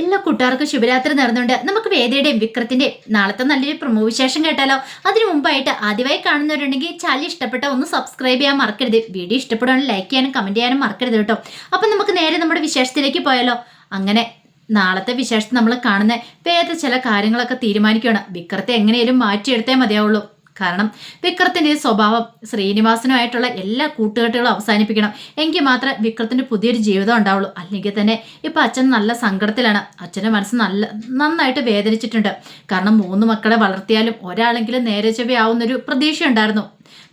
എല്ലാ കൂട്ടുകാർക്കും ശുഭരാത്രി നടന്നുണ്ട് നമുക്ക് വേദയുടെയും വിക്രത്തിന്റെയും നാളത്തെ നല്ലൊരു പ്രമോ വിശേഷം കേട്ടാലോ? അതിനു മുമ്പായിട്ട് ആദ്യമായി കാണുന്നവരുണ്ടെങ്കിൽ ചാനൽ ഇഷ്ടപ്പെട്ട ഒന്ന് സബ്സ്ക്രൈബ് ചെയ്യാൻ മറക്കരുത്. വീഡിയോ ഇഷ്ടപ്പെടുവാണെങ്കിൽ ലൈക്ക് ചെയ്യാനും കമന്റ് ചെയ്യാനും മറക്കരുത് കേട്ടോ. അപ്പം നമുക്ക് നേരെ നമ്മുടെ വിശേഷത്തിലേക്ക് പോയാലോ? അങ്ങനെ നാളത്തെ വിശേഷത്തിൽ നമ്മൾ കാണുന്ന വേദ ചില കാര്യങ്ങളൊക്കെ തീരുമാനിക്കുകയാണ് വിക്രത്തെ എങ്ങനെയും മാറ്റിയെടുത്തേ മതിയാവുള്ളൂ. കാരണം വിക്രത്തിന്റെ സ്വഭാവം ശ്രീനിവാസനുമായിട്ടുള്ള എല്ലാ കൂട്ടുകെട്ടുകളും അവസാനിപ്പിക്കണം. എങ്കിൽ മാത്രമേ വിക്രത്തിന്റെ പുതിയൊരു ജീവിതം ഉണ്ടാവുള്ളൂ. അല്ലെങ്കിൽ തന്നെ ഇപ്പൊ അച്ഛൻ നല്ല സങ്കടത്തിലാണ്. അച്ഛന്റെ മനസ്സ് നല്ല നന്നായിട്ട് വേദനിച്ചിട്ടുണ്ട്. കാരണം മൂന്ന് മക്കളെ വളർത്തിയാലും ഒരാളെങ്കിലും നേരെ ചെവിയാവുന്നൊരു പ്രതീക്ഷ ഉണ്ടായിരുന്നു.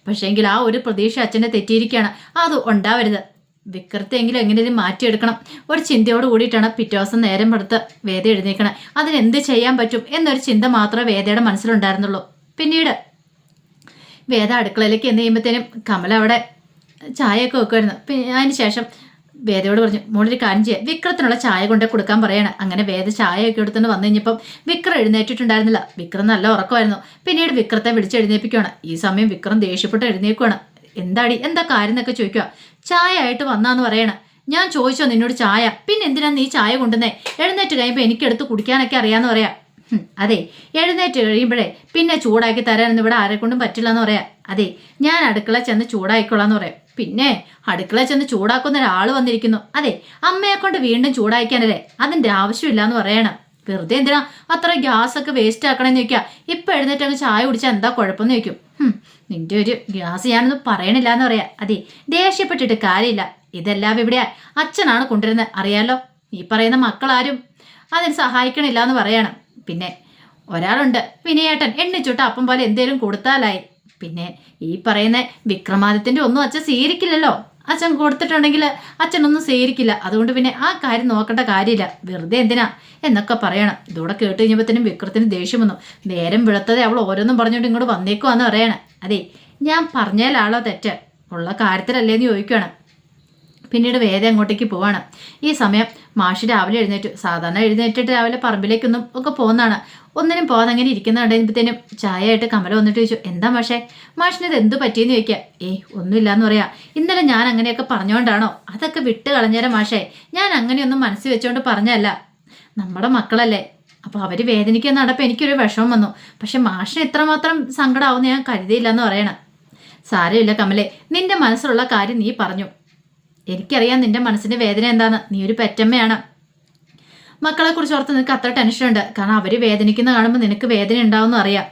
പക്ഷേങ്കിൽ ആ ഒരു പ്രതീക്ഷ അച്ഛനെ തെറ്റിയിരിക്കുകയാണ്. അത് ഉണ്ടാവരുത്. വിക്രത്തെങ്കിലും എങ്ങനെയും മാറ്റിയെടുക്കണം. ഒരു ചിന്തയോട് കൂടിയിട്ടാണ് പിറ്റേ ദിവസം നേരം എടുത്ത് വേദ എഴുന്നേക്കണം. അതിനെന്ത് ചെയ്യാൻ പറ്റും എന്നൊരു ചിന്ത മാത്രമേ വേദയുടെ മനസ്സിലുണ്ടായിരുന്നുള്ളൂ. പിന്നീട് വേദ അടുക്കളയിലേക്ക് എന്ന് ചെയ്യുമ്പോഴത്തേനും കമല അവിടെ ചായയൊക്കെ വെക്കുമായിരുന്നു അതിന് ശേഷം വേദയോട് പറഞ്ഞു മോളൊരു കാര്യം ചെയ്യാം. വിക്രത്തിനുള്ള ചായ കൊണ്ടേ കൊടുക്കാൻ പറയാണ്. അങ്ങനെ വേദ ചായയൊക്കെ എടുത്തുകൊണ്ട് വന്നു കഴിഞ്ഞപ്പം വിക്രം എഴുന്നേറ്റിട്ടുണ്ടായിരുന്നില്ല. വിക്രം നല്ല ഉറക്കമായിരുന്നു. പിന്നീട് വിക്രത്തെ വിളിച്ച് എഴുന്നേപ്പിക്കുകയാണ് ഈ സമയം വിക്രം ദേഷ്യപ്പെട്ട് എഴുന്നേക്കുവാണ് എന്താടി? എന്താ കാര്യം എന്നൊക്കെ ചോദിക്കുക. ചായ ആയിട്ട് വന്നാന്ന് പറയണ. ഞാൻ ചോദിച്ചോ നിന്നോട് ചായ? പിന്നെ എന്തിനാ നീ ചായ കൊണ്ടുവന്നേ? എഴുന്നേറ്റ് കഴിയുമ്പോൾ എനിക്കെടുത്ത് കുടിക്കാനൊക്കെ അറിയാമെന്ന് പറയാം. അതെ എഴുന്നേറ്റ് കഴിയുമ്പോഴേ പിന്നെ ചൂടാക്കി തരാനൊന്നും ഇവിടെ ആരെ കൊണ്ടും പറ്റില്ല എന്ന് പറയാം. അതെ ഞാൻ അടുക്കള ചെന്ന് ചൂടായിക്കൊള്ളാന്ന് പറയാം. പിന്നെ അടുക്കള ചെന്ന് ചൂടാക്കുന്ന ഒരാൾ വന്നിരിക്കുന്നു. അതെ അമ്മയെ കൊണ്ട് വീണ്ടും ചൂടായിക്കാനല്ലേ? അതിന്റെ ആവശ്യമില്ല എന്ന് പറയണം. വെറുതെ എന്തിനാ അത്ര ഗ്യാസ് ഒക്കെ വേസ്റ്റ് ആക്കണമെന്ന് ചോദിക്കുക ഇപ്പൊ എഴുന്നേറ്റ് അങ്ങ് ചായ കുടിച്ചാൽ എന്താ കുഴപ്പമെന്ന് ചോദിക്കും. നിന്റെ ഒരു ഗ്യാസ് ഞാനൊന്നും പറയണില്ല എന്ന് പറയാ. അതെ ദേഷ്യപ്പെട്ടിട്ട് കാര്യമില്ല. ഇതെല്ലാം ഇവിടെ അച്ഛനാണ് കൊണ്ടുവരുന്നത് അറിയാലോ? ഈ പറയുന്ന മക്കളാരും അതിന് സഹായിക്കണില്ല എന്ന് പറയണം. പിന്നെ ഒരാളുണ്ട് വിനയേട്ടൻ. എണ്ണിച്ചുട്ട അപ്പം പോലെ എന്തേലും കൊടുത്താലായി. പിന്നെ ഈ പറയുന്ന വിക്രമാദിത്യന്റെ ഒന്നും അച്ഛൻ സ്വീകരിക്കില്ലല്ലോ. അച്ഛൻ കൊടുത്തിട്ടുണ്ടെങ്കിൽ അച്ഛനൊന്നും സ്വീകരിക്കില്ല. അതുകൊണ്ട് പിന്നെ ആ കാര്യം നോക്കേണ്ട കാര്യമില്ല. വെറുതെ എന്തിനാ എന്നൊക്കെ പറയണം. ഇതോടെ കേട്ട് കഴിഞ്ഞപ്പോഴത്തേനും വിക്രത്തിന് ദേഷ്യം വന്നു. നേരം വിളത്തത് അവൾ ഓരോന്നും പറഞ്ഞുകൊണ്ട് ഇങ്ങോട്ട് വന്നേക്കുവാന്ന് പറയണേ. അതെ ഞാൻ പറഞ്ഞാലാളോ തെറ്റ്? ഉള്ള കാര്യത്തിലല്ലേന്ന് ചോദിക്കുകയാണ് പിന്നീട് വേദ അങ്ങോട്ടേക്ക് പോവാണ്. ഈ സമയം മാഷ് രാവിലെ എഴുന്നേറ്റു. സാധാരണ എഴുന്നേറ്റിട്ട് രാവിലെ പറമ്പിലേക്കൊന്നും ഒക്കെ പോകുന്നതാണ്. ഒന്നിനും പോകാതെ അങ്ങനെ ഇരിക്കുന്ന കണ്ടപ്പോഴത്തേനും ചായ ആയിട്ട് കമല വന്നിട്ട് ചോദിച്ചു എന്താ മാഷേ? മാഷിന് ഇത് എന്ത് പറ്റിയെന്ന് ചോദിക്കുക ഏയ് ഒന്നുമില്ലാന്ന് പറയാ. ഇന്നലെ ഞാൻ അങ്ങനെയൊക്കെ പറഞ്ഞുകൊണ്ടാണോ അതൊക്കെ വിട്ട് കളഞ്ഞേരം മാഷേ. ഞാൻ അങ്ങനെയൊന്നും മനസ്സിൽ വെച്ചോണ്ട് പറഞ്ഞല്ല നമ്മുടെ മക്കളല്ലേ. അപ്പോൾ അവർ വേദനിക്കുന്ന നടപ്പോൾ എനിക്കൊരു വിഷമം വന്നു. പക്ഷെ മാഷിന് ഇത്രമാത്രം സങ്കടമാവുമെന്ന് ഞാൻ കരുതിയില്ല എന്ന് പറയണം. സാരമില്ല കമലേ. നിന്റെ മനസ്സിലുള്ള കാര്യം നീ പറഞ്ഞു. എനിക്കറിയാം നിന്റെ മനസ്സിന്റെ വേദന എന്താന്ന്. നീ ഒരു പെറ്റമ്മയാണ്. മക്കളെ കുറിച്ച് ഓർത്ത് നിനക്ക് അത്ര ടെൻഷനുണ്ട് കാരണം അവർ വേദനിക്കുന്ന കാണുമ്പോൾ നിനക്ക് വേദന ഉണ്ടാവുമെന്ന് അറിയാം.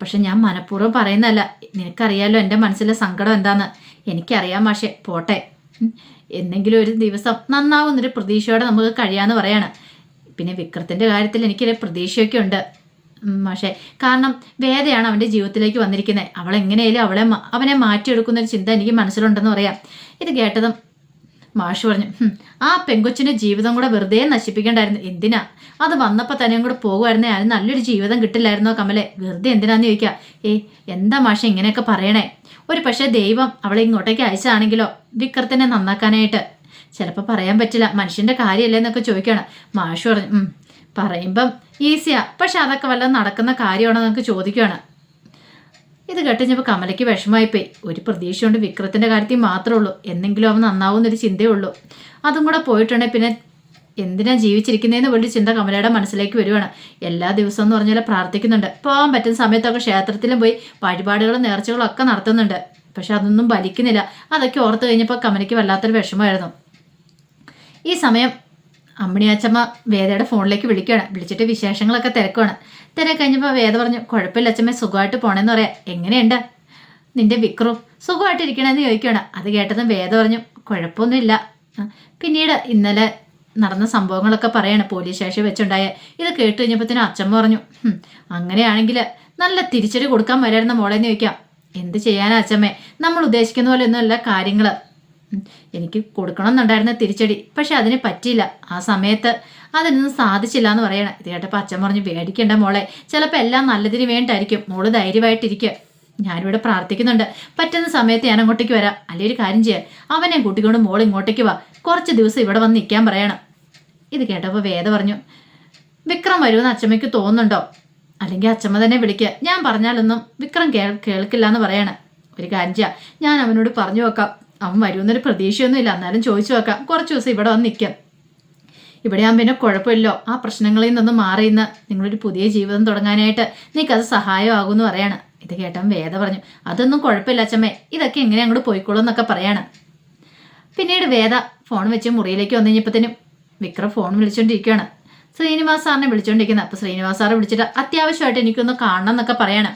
പക്ഷെ ഞാൻ മനഃപൂർവം പറയുന്നതല്ല. നിനക്കറിയാലോ എന്റെ മനസ്സിലെ സങ്കടം എന്താന്ന്. എനിക്കറിയാം മാഷെ. പോട്ടെ. എന്തെങ്കിലും ഒരു ദിവസം നന്നാവുന്നൊരു പ്രതീക്ഷയോടെ നമുക്ക് കഴിയാന്ന് പറയാണ്. പിന്നെ വിക്രത്തിന്റെ കാര്യത്തിൽ എനിക്കൊരു പ്രതീക്ഷയൊക്കെ ഉണ്ട്. പക്ഷേ കാരണം വേദയാണ് അവന്റെ ജീവിതത്തിലേക്ക് വന്നിരിക്കുന്നത്. അവൾ അവളെ അവനെ മാറ്റിയെടുക്കുന്ന ഒരു ചിന്ത എനിക്ക് മനസ്സിലുണ്ടെന്ന് പറയാം. ഇത് കേട്ടതും മാഷ് പറഞ്ഞു ആ പെങ്കൊച്ചിന്റെ ജീവിതം കൂടെ വെറുതെ നശിപ്പിക്കണ്ടായിരുന്നു. എന്തിനാ? അത് വന്നപ്പോൾ തന്നെ കൂടെ പോകുമായിരുന്നേ. അതിന് നല്ലൊരു ജീവിതം കിട്ടില്ലായിരുന്നോ കമലെ? വെറുതെ എന്തിനാന്ന് ചോദിക്കുക ഏ എന്താ മാഷ ഇങ്ങനെയൊക്കെ പറയണേ? ഒരു പക്ഷേ ദൈവം അവളെ ഇങ്ങോട്ടേക്ക് അയച്ചതാണെങ്കിലോ വിക്രത്തിനെ നന്നാക്കാനായിട്ട്. ചിലപ്പോൾ പറയാൻ പറ്റില്ല. മനുഷ്യന്റെ കാര്യമല്ലേ എന്നൊക്കെ ചോദിക്കുകയാണ് മാഷ് പറഞ്ഞു "ഉം, പറയുമ്പം ഈസിയാ. പക്ഷെ അതൊക്കെ വല്ലതും നടക്കുന്ന കാര്യമാണോ എന്നൊക്കെ ചോദിക്കുകയാണ് ഇത് കേട്ടുകഴിഞ്ഞപ്പോൾ കമലയ്ക്ക് വിഷമമായിപ്പോയി. ഒരു പ്രതീക്ഷയുണ്ട് വിക്രത്തിന്റെ കാര്യത്തിൽ മാത്രമേ ഉള്ളൂ. എന്നെങ്കിലും അവൻ നന്നാവുന്നൊരു ചിന്തയേ ഉള്ളൂ. അതും കൂടെ പോയിട്ടുണ്ടെങ്കിൽ പിന്നെ എന്തിനാ ജീവിച്ചിരിക്കുന്നതെന്ന് വലിയ ചിന്ത കമലയുടെ മനസ്സിലേക്ക് വരുവാണ്. എല്ലാ ദിവസവും എന്ന് പറഞ്ഞാൽ പ്രാർത്ഥിക്കുന്നുണ്ട്. പോകാൻ പറ്റുന്ന സമയത്തൊക്കെ ക്ഷേത്രത്തിലും പോയി വഴിപാടുകളും നേർച്ചകളും ഒക്കെ നടത്തുന്നുണ്ട്. പക്ഷെ അതൊന്നും ഫലിക്കുന്നില്ല. അതൊക്കെ ഓർത്ത് കഴിഞ്ഞപ്പോൾ കമലയ്ക്ക് വല്ലാത്തൊരു വിഷമമായിരുന്നു. ഈ സമയം അമ്മിണിയച്ചമ്മ വേദയുടെ ഫോണിലേക്ക് വിളിക്കുകയാണ്. വിളിച്ചിട്ട് വിശേഷങ്ങളൊക്കെ തിരക്കുവാണ്. തിരക്ക് കഴിഞ്ഞപ്പോൾ വേദ പറഞ്ഞു കുഴപ്പമില്ല അച്ഛമ്മ സുഖമായിട്ട് പോണെന്ന് പറയാം. എങ്ങനെയുണ്ട്? നിന്റെ വിക്രു സുഖമായിട്ടിരിക്കണമെന്ന് ചോദിക്കുകയാണ്. അത് കേട്ടതും വേദ പറഞ്ഞു കുഴപ്പമൊന്നുമില്ല. പിന്നീട് ഇന്നലെ നടന്ന സംഭവങ്ങളൊക്കെ പറയാണ് പോലീസ് സ്റ്റേഷൻ വെച്ചുണ്ടായ. ഇത് കേട്ട് കഴിഞ്ഞപ്പോഴത്തേനും അച്ഛമ്മ പറഞ്ഞു അങ്ങനെയാണെങ്കിൽ നല്ല തിരിച്ചടി കൊടുക്കാൻ വരായിരുന്ന മോളെന്ന് ചോദിക്കാം. എന്ത് ചെയ്യാനാ അച്ഛമ്മേ? നമ്മൾ ഉദ്ദേശിക്കുന്ന പോലെ ഒന്നുമല്ല കാര്യങ്ങൾ. എനിക്ക് കൊടുക്കണമെന്നുണ്ടായിരുന്ന തിരിച്ചടി. പക്ഷെ അതിന് പറ്റിയില്ല. ആ സമയത്ത് അതിനൊന്നും സാധിച്ചില്ല എന്ന് പറയണം. ഇത് കേട്ടപ്പോൾ അച്ഛൻ പറഞ്ഞു പേടിക്കണ്ട മോളെ. ചിലപ്പോൾ എല്ലാം നല്ലതിന് വേണ്ടിയിട്ടായിരിക്കും മോൾ ധൈര്യമായിട്ടിരിക്കുക ഞാനിവിടെ പ്രാർത്ഥിക്കുന്നുണ്ട്. പറ്റുന്ന സമയത്ത് ഞാൻ അങ്ങോട്ടേക്ക് വരാം. അല്ലെങ്കിൽ ഒരു കാര്യം ചെയ്യാം. അവനെ കൂട്ടിക്കൊണ്ട് മോൾ ഇങ്ങോട്ടേക്ക് വാ. കുറച്ച് ദിവസം ഇവിടെ വന്ന് നിൽക്കാൻ പറയണം. ഇത് കേട്ടപ്പോൾ വേദ പറഞ്ഞു വിക്രം വരുമെന്ന് അച്ഛമ്മയ്ക്ക് തോന്നുന്നുണ്ടോ? അല്ലെങ്കിൽ അച്ഛമ്മ തന്നെ വിളിക്കുക ഞാൻ പറഞ്ഞാലൊന്നും വിക്രം കേൾ കേൾക്കില്ല എന്ന് പറയണം. ഒരു കാര്യം ചെയ്യാം. ഞാൻ അവനോട് പറഞ്ഞു വെക്കാം. അവൻ വരുമെന്നൊരു പ്രതീക്ഷയൊന്നുമില്ല. എന്നാലും ചോദിച്ചു നോക്കാം. കുറച്ച് ദിവസം ഇവിടെ വന്ന് നിൽക്കാം. ഇവിടെ ഞാൻ പിന്നെ കുഴപ്പമില്ലോ. ആ പ്രശ്നങ്ങളിൽ നിന്നൊന്നും മാറിയുന്ന നിങ്ങളൊരു പുതിയ ജീവിതം തുടങ്ങാനായിട്ട് നിനക്കത് സഹായമാകുമെന്ന് പറയാണ്. ഇത് കേട്ടവൻ വേദ പറഞ്ഞു അതൊന്നും കുഴപ്പമില്ല അച്ഛമ്മേ. ഇതൊക്കെ എങ്ങനെ അങ്ങോട്ട് പോയിക്കോളൂ എന്നൊക്കെ പറയാണ്. പിന്നീട് വേദ ഫോൺ വെച്ച് മുറിയിലേക്ക് വന്നു കഴിഞ്ഞപ്പോഴത്തേനും വിക്രം ഫോൺ വിളിച്ചുകൊണ്ടിരിക്കുകയാണ് ശ്രീനിവാസ് സാറിനെ വിളിച്ചുകൊണ്ടിരിക്കുന്നത് അപ്പോൾ ശ്രീനിവാസ് സാറ് വിളിച്ചിട്ട് അത്യാവശ്യമായിട്ട് എനിക്കൊന്ന് കാണണം എന്നൊക്കെ പറയാണ്.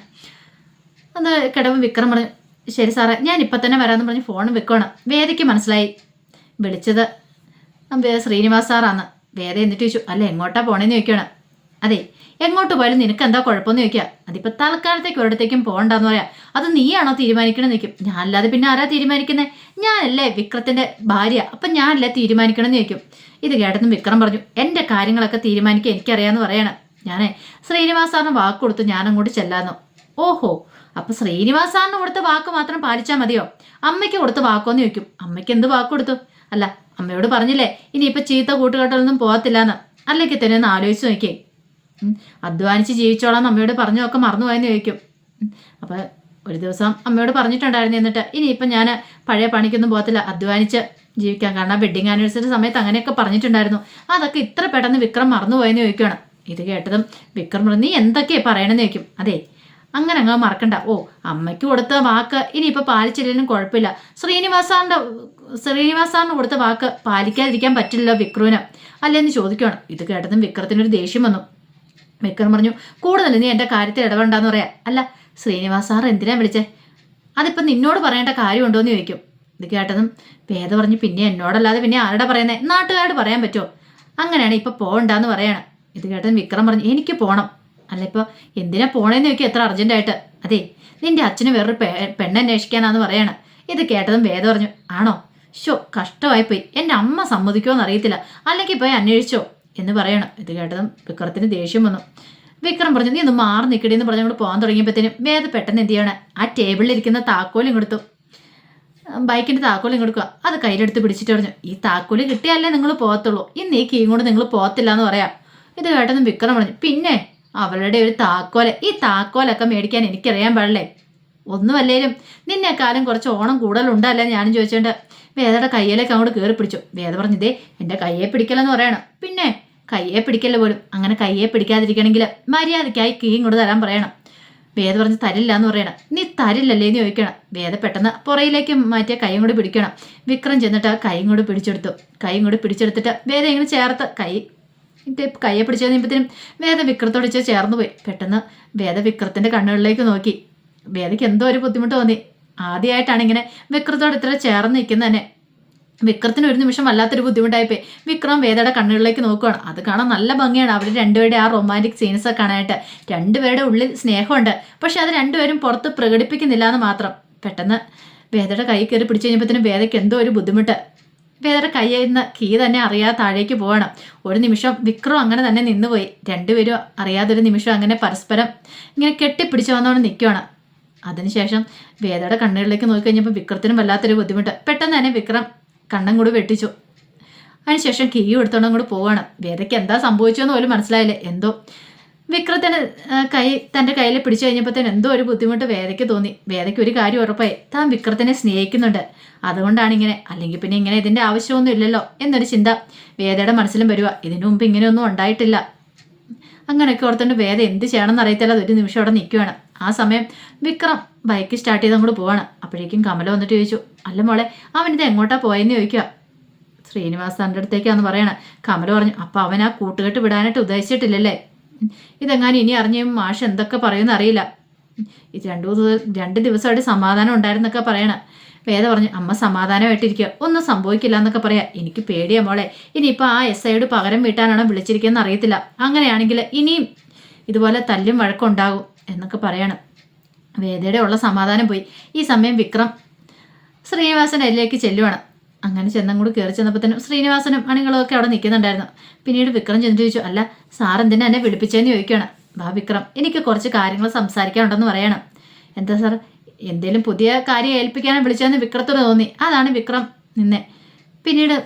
അന്ന് കിടവ് വിക്രം പറഞ്ഞു ശരി സാറേ ഞാൻ ഇപ്പം തന്നെ വരാമെന്ന് പറഞ്ഞ് ഫോൺ വെക്കണം വേദയ്ക്ക് മനസ്സിലായി. വിളിച്ചത് ശ്രീനിവാസ് സാറാന്ന്. വേദ എന്നിട്ട് ചോദിച്ചു അല്ല എങ്ങോട്ടാ പോണേന്ന് ചോദിക്കണം അതെ എങ്ങോട്ട് പോയാലും നിനക്ക് എന്താ കുഴപ്പമെന്ന് ചോദിക്കുക അതിപ്പോൾ തൽക്കാലത്തേക്ക് ഒരിടത്തേക്കും പോകണ്ടെന്ന് പറയാം. അത് നീയാണോ തീരുമാനിക്കണം ചോദിക്കും. ഞാനല്ലാതെ പിന്നെ ആരാ തീരുമാനിക്കുന്നത് ഞാനല്ലേ വിക്രത്തിന്റെ ഭാര്യ. അപ്പം ഞാനല്ലേ തീരുമാനിക്കണം എന്ന് ചോദിക്കും. ഇത് കേട്ടെന്ന് വിക്രം പറഞ്ഞു എന്റെ കാര്യങ്ങളൊക്കെ തീരുമാനിക്കാൻ എനിക്കറിയാമെന്ന് പറയണം. ഞാനേ ശ്രീനിവാസ് സാറിന് വാക്ക് കൊടുത്തു ഞാൻ അങ്ങോട്ട് ചെല്ലാന്നു. ഓഹോ അപ്പൊ ശ്രീനിവാസാറിന് കൊടുത്ത വാക്ക് മാത്രം പാലിച്ചാൽ മതിയോ? അമ്മയ്ക്ക് കൊടുത്ത വാക്കോന്ന് ചോദിക്കും. അമ്മയ്ക്ക് എന്ത് വാക്ക് കൊടുത്തു? അല്ല അമ്മയോട് പറഞ്ഞില്ലേ ഇനിയിപ്പോൾ ചീത്ത കൂട്ടുകെട്ടൊന്നും പോകത്തില്ലാന്ന്. അല്ലെങ്കിൽ തന്നെ ഒന്ന് ആലോചിച്ച് നോക്കിയേ. അധ്വാനിച്ച് ജീവിച്ചോളാം അമ്മയോട് പറഞ്ഞൊക്കെ മറന്നുപോയെന്ന് ചോദിക്കും. അപ്പൊ ഒരു ദിവസം അമ്മയോട് പറഞ്ഞിട്ടുണ്ടായിരുന്നു എന്നിട്ട് ഇനി ഇനിയിപ്പം ഞാൻ പഴയ പണിക്കൊന്നും പോകത്തില്ല അധ്വാനിച്ച് ജീവിക്കാൻ. കാരണം വെഡിങ് ആനിവേഴ്സറി സമയത്ത് അങ്ങനെയൊക്കെ പറഞ്ഞിട്ടുണ്ടായിരുന്നു. അതൊക്കെ ഇത്ര പെട്ടെന്ന് വിക്രം മറന്നുപോയെന്ന് ചോദിക്കുകയാണ് ഇത് കേട്ടതും വിക്രം നീ എന്തൊക്കെയാ പറയണമെന്ന് ചോദിക്കും. അതെ അങ്ങനെ അങ്ങ് മറക്കണ്ട. ഓ അമ്മയ്ക്ക് കൊടുത്ത വാക്ക് ഇനിയിപ്പോൾ പാലിച്ചില്ലെങ്കിലും കുഴപ്പമില്ല. ശ്രീനിവാസാറിന്റെ ശ്രീനിവാസാറിന് കൊടുത്ത വാക്ക് പാലിക്കാതിരിക്കാൻ പറ്റില്ലല്ലോ വിക്രുവിന്. അല്ലേന്ന് ചോദിക്കുകയാണ് ഇത് കേട്ടതും വിക്രത്തിനൊരു ദേഷ്യം വന്നു. വിക്രം പറഞ്ഞു കൂടുതൽ നീ എന്റെ കാര്യത്തിൽ ഇടപെടാന്ന് പറയാം. അല്ല ശ്രീനിവാസ് സാർ എന്തിനാ വിളിച്ചേ? അതിപ്പോ നിന്നോട് പറയേണ്ട കാര്യമുണ്ടോ? എന്ന് ചോദിക്കും. ഇത് കേട്ടതും വേദ പറഞ്ഞു പിന്നെ എന്നോടല്ലാതെ പിന്നെ ആരുടെ പറയുന്നത് നാട്ടുകാരോട് പറയാൻ പറ്റുമോ? അങ്ങനെയാണ് ഇപ്പൊ പോകണ്ടെന്ന് പറയാണ്. ഇത് കേട്ടതും വിക്രം പറഞ്ഞു എനിക്ക് പോകണം അല്ല ഇപ്പോൾ എന്തിനാ പോണേന്ന് ചോദിക്കും എത്ര അർജന്റായിട്ട് അതെ നിന്റെ അച്ഛന് വേറൊരു പെ പെണ്ണന്വേഷിക്കാനാന്ന് പറയാണ്. ഇത് കേട്ടതും വേദം പറഞ്ഞു ആണോ? ഷോ കഷ്ടമായിപ്പോയി. എന്റെ അമ്മ സമ്മതിക്കുമോ എന്നറിയത്തില്ല അല്ലെങ്കിൽ പോയി അന്വേഷിച്ചോ എന്ന് പറയണം. ഇത് കേട്ടതും വിക്രത്തിന് ദേഷ്യം വന്നു. വിക്രം പറഞ്ഞു നീ ഒന്ന് മാറി നിൽക്കടി എന്ന് പറഞ്ഞുകൊണ്ട് പോകാൻ തുടങ്ങിയപ്പോഴത്തേനും വേദ പെട്ടെന്ന് എന്ത് ചെയ്യണം? ആ ടേബിളിലിരിക്കുന്ന താക്കോലും കൊടുത്തു ബൈക്കിന്റെ താക്കോലും കൊടുക്കുക അത് കയ്യിലെടുത്ത് പിടിച്ചിട്ട് പറഞ്ഞു ഈ താക്കോൽ കിട്ടിയാലേ നിങ്ങൾ പോകത്തുള്ളൂ. ഇന്ന് ഈ കീ കൊണ്ട് നിങ്ങൾ പോകത്തില്ല എന്ന് പറയാം. ഇത് കേട്ടതും വിക്രം പറഞ്ഞു പിന്നെ അവളുടെ ഒരു താക്കോല. ഈ താക്കോലൊക്കെ മേടിക്കാൻ എനിക്കറിയാൻ പാടില്ലേ? ഒന്നുമല്ലേലും നിന്നെ നിന്നെക്കാലം കുറച്ച് ഓണം കൂടുതലുണ്ടല്ല ഞാനും ചോദിച്ചോണ്ട്. വേദയുടെ കയ്യിലേക്ക് അങ്ങോട്ട് കയറി പിടിച്ചു. വേദ പറഞ്ഞു ഇതേ എന്റെ കയ്യെ പിടിക്കലെന്ന് പറയണം. പിന്നെ കയ്യെ പിടിക്കല്ല പോലും. അങ്ങനെ കയ്യെ പിടിക്കാതിരിക്കണമെങ്കിൽ മര്യാദയ്ക്കായി കീ ഇങ്ങോട്ട് തരാൻ പറയണം. വേദ പറഞ്ഞ് തരില്ല എന്ന് പറയണം. നീ തരില്ലല്ലേ? എന്ന് ചോദിക്കണം. വേദ പെട്ടെന്ന് പുറയിലേക്ക് മാറ്റിയ കൈയും കൂടി പിടിക്കണം. വിക്രം ചെന്നിട്ട് ആ കൈയും കൂടി പിടിച്ചെടുത്തു. കൈയും കൂടി പിടിച്ചെടുത്തിട്ട് വേദ ഇങ്ങനെ ചേർത്ത് കൈ ഇത് കയ്യെ പിടിച്ചു കഴിയുമ്പോഴത്തേനും വേദ വിക്രത്തോട് ചേർന്ന് പോയി. പെട്ടെന്ന് വേദ വിക്രത്തിന്റെ കണ്ണുകളിലേക്ക് നോക്കി. വേദയ്ക്ക് എന്തോ ഒരു ബുദ്ധിമുട്ട് തോന്നി. ആദ്യമായിട്ടാണ് ഇങ്ങനെ വിക്രത്തോട് ഇത്ര ചേർന്ന് നിൽക്കുന്നത് തന്നെ. വിക്രത്തിന് ഒരു നിമിഷം വല്ലാത്തൊരു ബുദ്ധിമുട്ടായിപ്പോയി. വിക്രം വേദയുടെ കണ്ണുകളിലേക്ക് നോക്കുകയാണ് അത് കാണാൻ നല്ല ഭംഗിയാണ്. അവർ രണ്ടുപേരുടെ ആ റൊമാന്റിക് സീൻസ് ഒക്കെ കാണാനായിട്ട്. രണ്ടുപേരുടെ ഉള്ളിൽ സ്നേഹമുണ്ട്. പക്ഷെ അത് രണ്ടുപേരും പുറത്ത് പ്രകടിപ്പിക്കുന്നില്ല എന്ന് മാത്രം. പെട്ടെന്ന് വേദയുടെ കൈ കയറി പിടിച്ചു കഴിഞ്ഞപ്പോഴത്തേനും വേദയ്ക്ക് എന്തോ ഒരു ബുദ്ധിമുട്ട്. വേദയുടെ കയ്യിൽ നിന്ന് കീ തന്നെ അറിയാതെ താഴേക്ക് പോകണം. ഒരു നിമിഷം വിക്രം അങ്ങനെ തന്നെ നിന്നുപോയി. രണ്ടുപേരും അറിയാതൊരു നിമിഷം അങ്ങനെ പരസ്പരം ഇങ്ങനെ കെട്ടിപ്പിടിച്ചു വന്നോണ്ട് നിൽക്കുകയാണ് അതിനുശേഷം വേദയുടെ കണ്ണുകളിലേക്ക് നോക്കി കഴിഞ്ഞപ്പോൾ വിക്രത്തിനും വല്ലാത്തൊരു ബുദ്ധിമുട്ട്. പെട്ടെന്ന് തന്നെ വിക്രം കണ്ണും കൂടി വെട്ടിച്ചു. അതിനുശേഷം കീ എടുത്തോണ്ടും കൂടി പോവാണ്. വേദയ്ക്ക് എന്താ സംഭവിച്ചതെന്ന് പോലും മനസ്സിലായില്ല. എന്തോ വിക്രത്തിന് കൈ തന്റെ കയ്യിൽ പിടിച്ചു തന്നെ എന്തോ ഒരു ബുദ്ധിമുട്ട് വേദയ്ക്ക് തോന്നി. വേദയ്ക്ക് ഒരു കാര്യം ഉറപ്പായി. താൻ വിക്രത്തിനെ സ്നേഹിക്കുന്നുണ്ട്. അതുകൊണ്ടാണ് ഇങ്ങനെ അല്ലെങ്കിൽ പിന്നെ ഇങ്ങനെ ഇതിന്റെ ആവശ്യമൊന്നും ഇല്ലല്ലോ എന്നൊരു ചിന്ത വേദയുടെ മനസ്സിലും വരിക ഇതിനു മുമ്പ് ഇങ്ങനെയൊന്നും ഉണ്ടായിട്ടില്ല. അങ്ങനെയൊക്കെ ഓർത്തുകൊണ്ട് വേദ എന്ത് ചെയ്യണമെന്ന് അറിയത്തില്ല ഒരു നിമിഷം അവിടെ നിൽക്കുകയാണ് ആ സമയം വിക്രം ബൈക്ക് സ്റ്റാർട്ട് ചെയ്ത് അങ്ങോട്ട് പോവാണ്. അപ്പോഴേക്കും കമല വന്നിട്ട് ചോദിച്ചു അല്ല മോളെ അവനിത് എങ്ങോട്ടാ പോയെന്ന് ചോദിക്കുക ശ്രീനിവാസ് തന്റെ അടുത്തേക്കാന്ന് പറയണേ. കമല പറഞ്ഞു അപ്പോൾ അവൻ ആ കൂട്ടുകെട്ട് വിടാനായിട്ട് ഉദ്ദേശിച്ചിട്ടില്ലല്ലേ. ഇതെങ്ങാനും ഇനി അറിഞ്ഞ മാഷ് എന്തൊക്കെ പറയുമെന്ന് അറിയില്ല. ഇത് രണ്ടു രണ്ട് ദിവസമായിട്ട് സമാധാനം ഉണ്ടായിരുന്നൊക്കെ പറയണ. വേദ പറഞ്ഞു അമ്മ സമാധാനമായിട്ടിരിക്കുക ഒന്നും സംഭവിക്കില്ല എന്നൊക്കെ പറയാം. എനിക്ക് പേടിയാ മോളെ. ഇനിയിപ്പോൾ ആ എസ് ഐയോട് പകരം വീട്ടാനാണോ വിളിച്ചിരിക്കുന്നത് അറിയത്തില്ല. അങ്ങനെയാണെങ്കിൽ ഇനിയും ഇതുപോലെ തല്ലും വഴക്കുണ്ടാകും എന്നൊക്കെ പറയണം. വേദയുടെ ഉള്ള സമാധാനം പോയി. ഈ സമയം വിക്രം ശ്രീനിവാസന്റെ അരിലേക്ക് ചെല്ലുവാണ്. അങ്ങനെ ചെന്നങ്ങോട്ട് കയറി ചെന്നപ്പോഴത്തേനും ശ്രീനിവാസനും അണികളും ഒക്കെ അവിടെ നിൽക്കുന്നുണ്ടായിരുന്നു. പിന്നീട് വിക്രം ചെന്ന് ചോദിച്ചു അല്ല സാർ എന്തിനാ എന്നെ വിളിപ്പിച്ചതെന്ന് ചോദിക്കുകയാണ്? വാ വിക്രം എനിക്ക് കുറച്ച് കാര്യങ്ങൾ സംസാരിക്കാനുണ്ടെന്ന് പറയണം. എന്താ സാർ? എന്തേലും പുതിയ കാര്യം ഏൽപ്പിക്കാനും വിളിച്ചതെന്ന് വിക്രത്തോട് തോന്നി. അതാണ് വിക്രം നിന്നെ. പിന്നീട്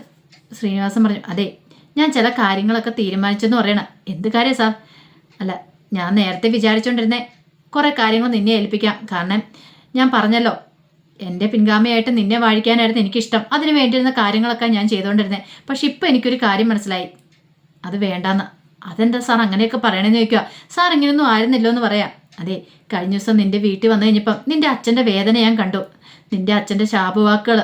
ശ്രീനിവാസൻ പറഞ്ഞു അതെ ഞാൻ ചില കാര്യങ്ങളൊക്കെ തീരുമാനിച്ചെന്ന് പറയണം. എന്ത് കാര്യം സാർ? അല്ല ഞാൻ നേരത്തെ വിചാരിച്ചുകൊണ്ടിരുന്നേ കുറേ കാര്യങ്ങൾ നിന്നെ ഏൽപ്പിക്കാം. കാരണം ഞാൻ പറഞ്ഞല്ലോ എന്റെ പിൻഗാമിയായിട്ട് നിന്നെ വാഴിക്കാനായിരുന്നു എനിക്കിഷ്ടം. അതിന് വേണ്ടിയിരുന്ന കാര്യങ്ങളൊക്കെ ഞാൻ ചെയ്തുകൊണ്ടിരുന്നത് പക്ഷെ ഇപ്പം എനിക്കൊരു കാര്യം മനസ്സിലായി. അത് വേണ്ടാന്ന്. അതെന്താ സാർ അങ്ങനെയൊക്കെ പറയണമെന്ന് ചോദിക്കുക സാർ ഇങ്ങനെയൊന്നും ആയിരുന്നില്ലോ എന്ന് പറയാം. അതെ കഴിഞ്ഞ ദിവസം നിന്റെ വീട്ടിൽ വന്നു കഴിഞ്ഞപ്പം നിന്റെ അച്ഛന്റെ വേദന ഞാൻ കണ്ടു. നിന്റെ അച്ഛന്റെ ശാപവാക്കുകൾ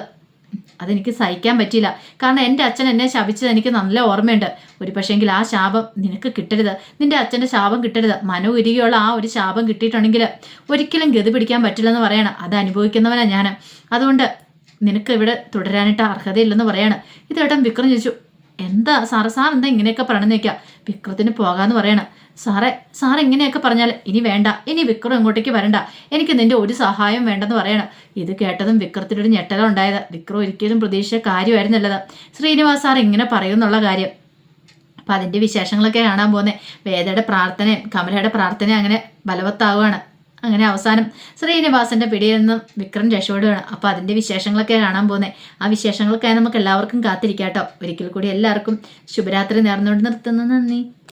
അതെനിക്ക് സഹിക്കാൻ പറ്റിയില്ല. കാരണം എന്റെ അച്ഛൻ എന്നെ ശപിച്ചത് എനിക്ക് നല്ല ഓർമ്മയുണ്ട്. ഒരു പക്ഷേങ്കിൽ ആ ശാപം നിനക്ക് കിട്ടരുത്. നിന്റെ അച്ഛന്റെ ശാപം കിട്ടരുത്. മനോ ആ ഒരു ശാപം കിട്ടിയിട്ടുണ്ടെങ്കിൽ ഒരിക്കലും ഗതി പിടിക്കാൻ പറ്റില്ലെന്ന് പറയണം. അത് അനുഭവിക്കുന്നവനാണ് ഞാൻ. അതുകൊണ്ട് നിനക്ക് ഇവിടെ തുടരാനായിട്ട് അർഹതയില്ലെന്ന് പറയാണ്. ഇത് ഏട്ടൻ വിക്രം ചോദിച്ചു എന്താ സാറ് സാർ എന്താ ഇങ്ങനെയൊക്കെ പറഞ്ഞു ചോദിക്കുക വിക്രത്തിന് പോകാന്ന് പറയണം. സാറേ സാർ ഇങ്ങനെയൊക്കെ പറഞ്ഞാൽ ഇനി വേണ്ട. ഇനി വിക്രം ഇങ്ങോട്ടേക്ക് വരണ്ട. എനിക്ക് നിന്റെ ഒരു സഹായം വേണ്ടെന്ന് പറയണം. ഇത് കേട്ടതും വിക്രത്തിനൊരു ഞെട്ടലം ഉണ്ടായത്. വിക്രം ഒരിക്കലും പ്രതീക്ഷിച്ച കാര്യമായിരുന്നല്ലത്. ശ്രീനിവാസ് സാർ ഇങ്ങനെ പറയുന്നുള്ള കാര്യം. അപ്പം അതിന്റെ വിശേഷങ്ങളൊക്കെ കാണാൻ പോകുന്നത് വേദയുടെ പ്രാർത്ഥനയും കമലയുടെ പ്രാർത്ഥനയും അങ്ങനെ ബലവത്താവുകയാണ്. അങ്ങനെ അവസാനം ശ്രീനിവാസന്റെ പിടിയിൽ നിന്നും വിക്രം രക്ഷപ്പെടുകയാണ്. അപ്പോൾ അതിന്റെ വിശേഷങ്ങളൊക്കെ കാണാൻ പോകുന്നത് ആ വിശേഷങ്ങൾക്കായി നമുക്ക് എല്ലാവർക്കും കാത്തിരിക്കാം കേട്ടോ. ഒരിക്കൽ കൂടി എല്ലാവർക്കും ശുഭരാത്രി നേർന്നുകൊണ്ട് നിർത്തുന്നു. നന്ദി.